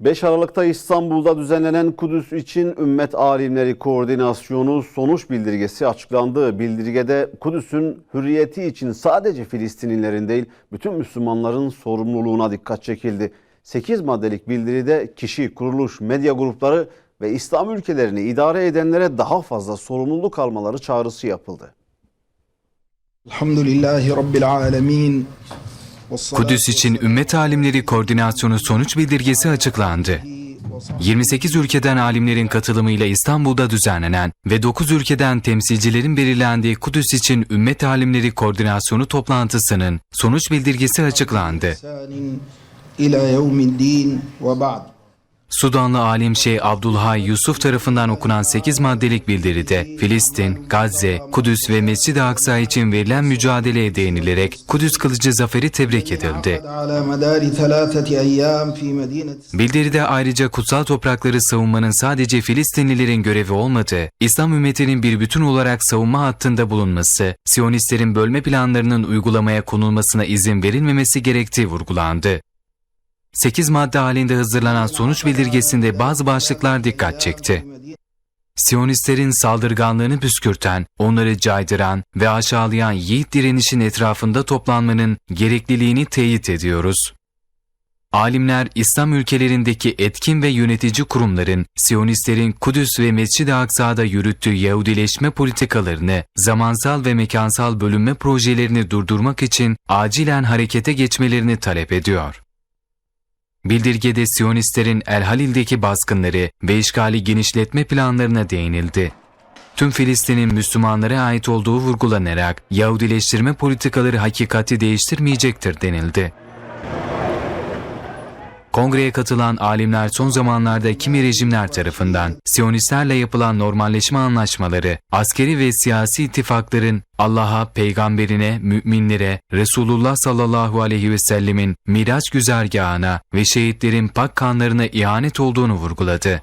5 Aralık'ta İstanbul'da düzenlenen Kudüs için Ümmet Alimleri Koordinasyonu sonuç bildirgesi açıklandı. Bildirgede Kudüs'ün hürriyeti için sadece Filistinlilerin değil bütün Müslümanların sorumluluğuna dikkat çekildi. 8 maddelik bildiride kişi, kuruluş, medya grupları ve İslam ülkelerini idare edenlere daha fazla sorumluluk almaları çağrısı yapıldı. Elhamdülillahi Rabbil alemin. Kudüs için Ümmet Alimleri Koordinasyonu sonuç bildirgesi açıklandı. 28 ülkeden alimlerin katılımıyla İstanbul'da düzenlenen ve 9 ülkeden temsilcilerin belirlendiği Kudüs için Ümmet Alimleri Koordinasyonu toplantısının sonuç bildirgesi açıklandı. Sudanlı alim Şeyh Abdülhay Yusuf tarafından okunan 8 maddelik bildiride Filistin, Gazze, Kudüs ve Mescid-i Aksa için verilen mücadeleye değinilerek Kudüs kılıcı zaferi tebrik edildi. Bildiride ayrıca kutsal toprakları savunmanın sadece Filistinlilerin görevi olmadığı, İslam ümmetinin bir bütün olarak savunma hattında bulunması, Siyonistlerin bölme planlarının uygulamaya konulmasına izin verilmemesi gerektiği vurgulandı. 8 madde halinde hazırlanan sonuç bildirgesinde bazı başlıklar dikkat çekti. Siyonistlerin saldırganlığını püskürten, onları caydıran ve aşağılayan yiğit direnişin etrafında toplanmanın gerekliliğini teyit ediyoruz. Alimler İslam ülkelerindeki etkin ve yönetici kurumların Siyonistlerin Kudüs ve Mescid-i Aksa'da yürüttüğü Yahudileşme politikalarını, zamansal ve mekansal bölünme projelerini durdurmak için acilen harekete geçmelerini talep ediyor. Bildirgede Siyonistlerin El Halil'deki baskınları ve işgali genişletme planlarına değinildi. Tüm Filistin'in Müslümanlara ait olduğu vurgulanarak Yahudileştirme politikaları hakikati değiştirmeyecektir denildi. Kongreye katılan alimler son zamanlarda kimi rejimler tarafından Siyonistlerle yapılan normalleşme anlaşmaları, askeri ve siyasi ittifakların Allah'a, peygamberine, müminlere, Resulullah sallallahu aleyhi ve sellemin Miraç güzergahına ve şehitlerin pak kanlarına ihanet olduğunu vurguladı.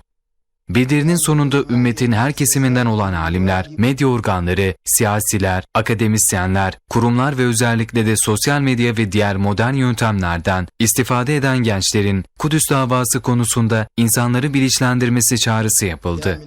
Bildirinin sonunda ümmetin her kesiminden olan alimler, medya organları, siyasiler, akademisyenler, kurumlar ve özellikle de sosyal medya ve diğer modern yöntemlerden istifade eden gençlerin Kudüs davası konusunda insanları bilinçlendirmesi çağrısı yapıldı.